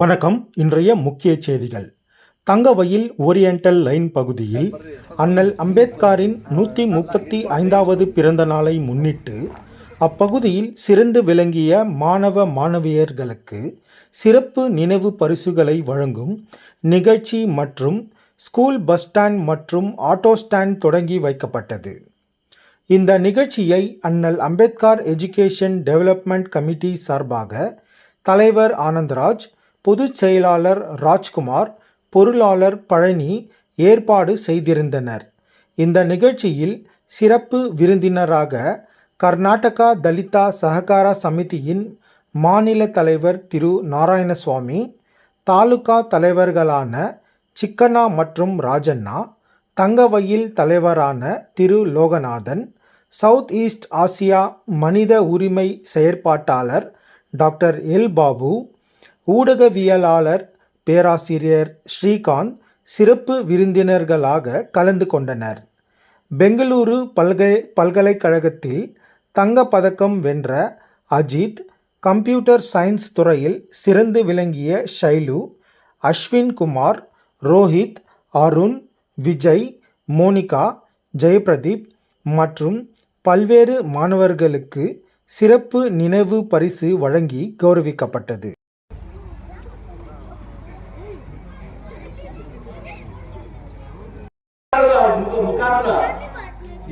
வணக்கம். இன்றைய முக்கிய செய்திகள். தங்கவயில் ஓரியண்டல் லைன் பகுதியில் அண்ணல் அம்பேத்கரின் நூற்றி முப்பத்தி ஐந்தாவது பிறந்த நாளை முன்னிட்டு அப்பகுதியில் சிறந்து விளங்கிய மாணவ மாணவியர்களுக்கு சிறப்பு நினைவு பரிசுகளை வழங்கும் நிகழ்ச்சி மற்றும் ஸ்கூல் பஸ் ஸ்டாண்ட் மற்றும் ஆட்டோ ஸ்டாண்ட் தொடங்கி வைக்கப்பட்டது. இந்த நிகழ்ச்சியை அண்ணல் அம்பேத்கர் எஜுகேஷன் டெவலப்மெண்ட் கமிட்டி சார்பாக தலைவர் ஆனந்தராஜ் பொதுச் செயலாளர் ராஜ்குமார் பொருளாளர் பழனி ஏற்பாடு செய்திருந்தனர். இந்த நிகழ்ச்சியில் சிறப்பு விருந்தினராக கர்நாடகா தலிதா சககார சமிதியின் மாநில தலைவர் திரு. நாராயணசுவாமி தாலுகா தலைவர்களான சிக்கண்ணா மற்றும் ராஜண்ணா தங்கவயில் தலைவரான திரு. லோகநாதன் சவுத் ஈஸ்ட் ஆசியா மனித உரிமை செயற்பாட்டாளர் டாக்டர் எல். பாபு ஊடகவியலாளர் பேராசிரியர் ஸ்ரீகாந்த் சிறப்பு விருந்தினர்களாக கலந்து கொண்டனர். பெங்களூரு பல்கலை பல்கலைக்கழகத்தில் தங்கப் பதக்கம் வென்ற அஜித் கம்ப்யூட்டர் சயின்ஸ் துறையில் சிறந்து விளங்கிய ஷைலு அஸ்வின் குமார் ரோஹித் அருண் விஜய் மோனிகா ஜெயபிரதீப் மற்றும் பல்வேறு மாணவர்களுக்கு சிறப்பு நினைவு பரிசு வழங்கி கௌரவிக்கப்பட்டது. ಕಾರಣ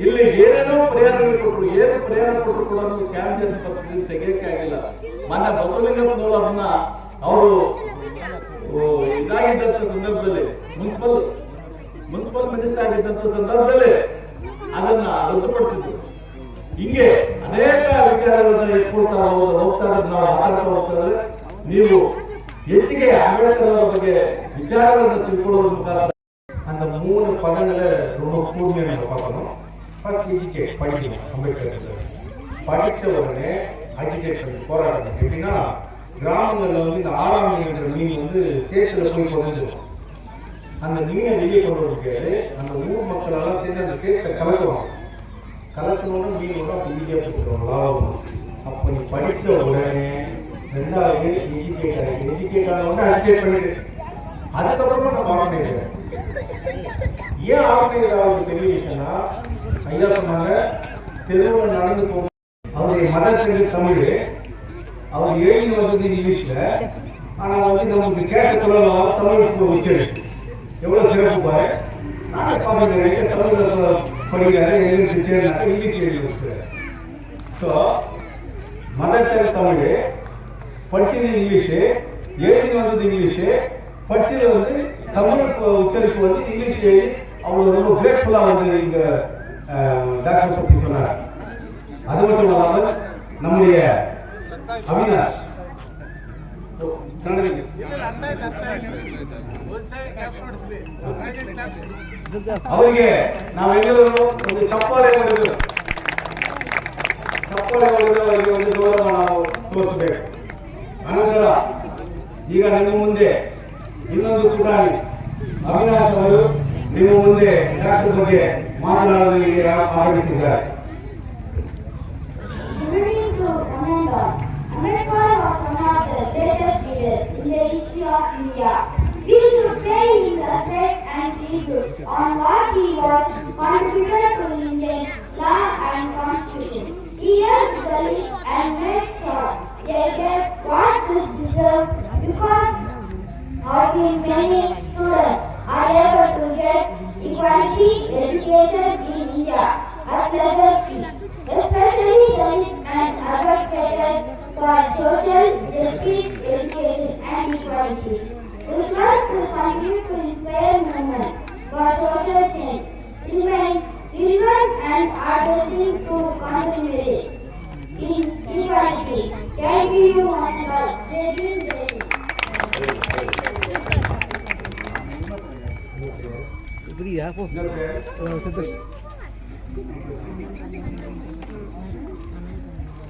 ಇಲ್ಲಿ ಏನೇನೋ ಪರಿಹಾರ ಕೊಟ್ಟರು ಏನು ಪರಿಹಾರ ಕೊಟ್ಟರು ಕೂಡ ಕ್ಯಾನ್ಸರ್ ತೆಗೆಯಕ್ಕಾಗಿಲ್ಲ. ಮನ್ನ ಬಸವಲಿಂಗಪ್ಪನವರು ಅದನ್ನ ಅವರು ಇದಾಗಿದ್ದಂತ ಸಂದರ್ಭದಲ್ಲಿ, ಮುನ್ಸಿಪಲ್ ಮುನ್ಸಿಪಲ್ ಮಿನಿಸ್ಟರ್ ಆಗಿದ್ದಂತ ಸಂದರ್ಭದಲ್ಲಿ ಅದನ್ನ ರದ್ದುಪಡಿಸಿದ್ರು. ಹಿಂಗೆ ಅನೇಕ ವಿಚಾರಗಳನ್ನ ಇಟ್ಕೊಳ್ತಾ ಹೋಗ್ತಾ ನಾವು ಮಾತಾಡ್ತಾ ಹೋಗ್ತಾ ನೀವು ಹೆಚ್ಚಿಗೆ ಅಂಬೇಡ್ಕರ್ ಅವರ ಬಗ್ಗೆ ವಿಚಾರಗಳನ್ನು ತಿಳ್ಕೊಳ್ಳೋದ್ರ ಮುಖಾಂತರ படங்களை ரொம்ப கூர்மையாக நம்ம பார்க்கணும். ஃபர்ஸ்ட் எஜுகேட் படிக்கணும் அம்பேத்கர் படித்த உடனே அஜிடேட் பண்ணி போராடணும் எப்படின்னா கிராமங்களில் வந்து இந்த ஆறாம் என்ற மீன் வந்து சேத்துல போய் புதஞ்சிடும் அந்த மீனை வெளியே கொண்டு வரதுக்கு அந்த ஊர் மக்களெல்லாம் சேர்ந்து அந்த சேத்தை கலக்குவாங்க கலக்கணும்னு மீன் வந்து அப்போ ஈஸியாக கொடுத்துருவாங்க அப்போ நீ படித்த உடனே ரெண்டாவது எஜுகேட் ஆகி எஜுகேட் ஆன உடனே அஜிடேட் பண்ணிடு. அதுக்கப்புறமா நம்ம ஆர்கனைசர் ஏன் ஆர்கனைசர் ஆகுது பெரிய விஷயம்னா ஐயா சொன்னாங்க தெருவில் நடந்து போகும் அவருடைய மதத்திற்கு தமிழ். அவர் எழுதி வந்தது இங்கிலீஷ்ல. ஆனால் வந்து நமக்கு கேட்ட குரல் தமிழுக்கு உச்சரிப்பு எவ்வளவு சிறப்பு பாரு. நானே பாருங்க தமிழ் படிக்கிறாரு எழுதி சேர்ந்தாரு இங்கிலீஷ் எழுதி வச்சுக்கிறாரு ஸோ மதத்திற்கு தமிழ். படிச்சது இங்கிலீஷு. எழுதி வந்தது இங்கிலீஷு. படிச்சது வந்து தமிழ் உச்சரிப்பு வந்து இங்கிலீஷ் எழுதி அவங்க ரொம்ப கிரேட்ஃபுல்லாக வந்து இங்க அஹ், டாக்டர் பற்றி சொன்னார் அது மட்டும் இல்லாமல் நம்முடைய அவினாஷ் ஓ, கன்னடத்தில். ಅವರಿಗೆ ನಾವೆಲ್ಲರೂ ಒಂದು ಚಪ್ಪಾಳೆ ಹೊಡೆದು ಚಪ್ಪಾಳೆ ಹೊಡೆದು ಅವರಿಗೆ ಒಂದು ಗೌರವ ನಾವು ತೋರಿಸಬೇಕು ಅನಂತರ ಈಗ ನಿಮ್ಮ ಮುಂದೆ ಇನ್ನೊಂದು ಪುಟಾಣಿ ಅವಿನಾಶ್ ಅವರು ನಿಮ್ಮ ಮುಂದೆ ಡಾಕ್ಟರ್ ಬಗ್ಗೆ ಮಾತನಾಡಲು ಇಲ್ಲಿ ಆಗಮಿಸಿದ್ದಾರೆ Referring to Ambedkar, Ambedkar was one of the greatest leaders in the history of India. We should pay him respect and tribute on what he was contributed to Indian law and constitution. He helped Dalits and made sure they get what this deserved because of him many students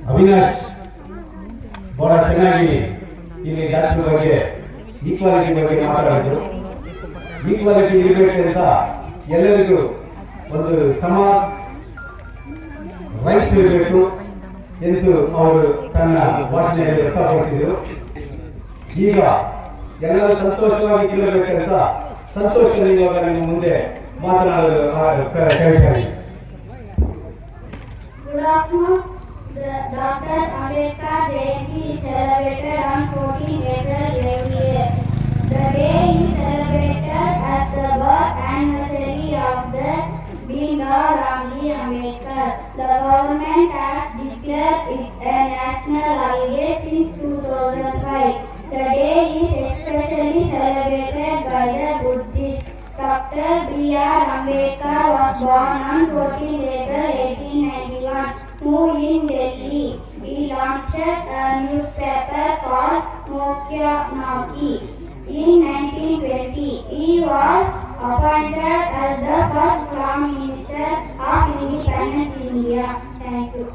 Avinash, ಬಹಳ ಚೆನ್ನಾಗಿ ಇಲ್ಲಿ ಜಾತಿ ಬಗ್ಗೆ equality ಬಗ್ಗೆ ಮಾತಾಡಿದ್ರು. Equality ಇರಬೇಕು ಅಂತ ಎಲ್ಲರಿಗೂ ಒಂದು ಸಮ ರೈಟ್ಸ್ ಇರಬೇಕು ಎಂದು ಅವರು ತನ್ನ ಭಾಷಣೆಯಲ್ಲಿ ವ್ಯಕ್ತಪಡಿಸಿದರು. ಈಗ ಎಲ್ಲರೂ ಸಂತೋಷವಾಗಿ ಕೇಳಬೇಕಂತ ಸಂತೋಷದಲ್ಲಿ ಇವಾಗ ಮುಂದೆ ಮಾತನಾಡಲು ಆ, ಕ- ಕೇಳ್ತಾರೆ Good afternoon. The Dr. Ambedkar Jayanti is celebrated on 14 April every year. The day is celebrated as the birth anniversary of the Bhimrao Ramji Ambedkar. The government has declared it a national holiday B.R. Ambedkar was born on 14 April 1891, New in Delhi. He launched a newspaper called Mokya Nauki. In 1920, he was appointed as the first Prime Minister of independent India. Thank you.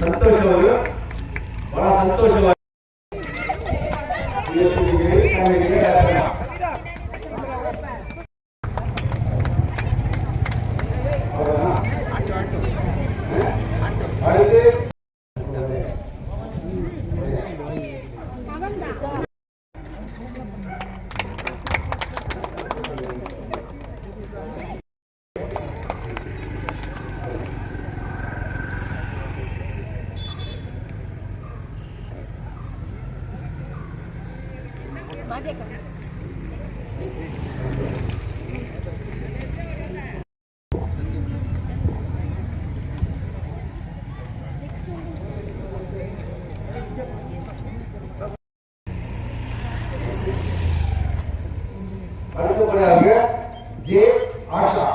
ಸಂತೋಷವರು ಬಹಳ ಸಂತೋಷವಾಗಿ அடுத்தபடியாக J Asha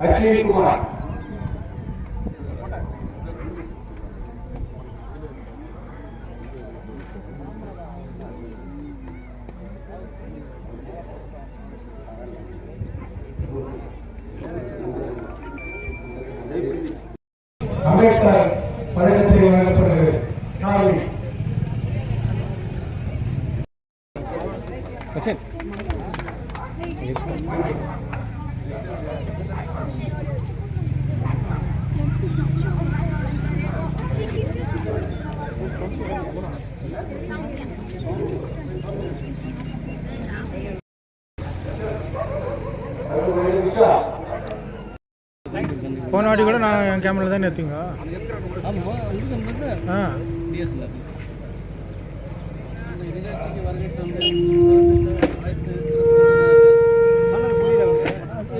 Ashwin Kumar Ambedkar போன வாட்டி கூட நான் என் camera தான் எடுத்தீங்க ஆ. டிஎஸ்எல்ஆர்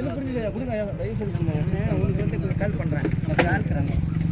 அடுத்தபடியாக ஜே ஆஷா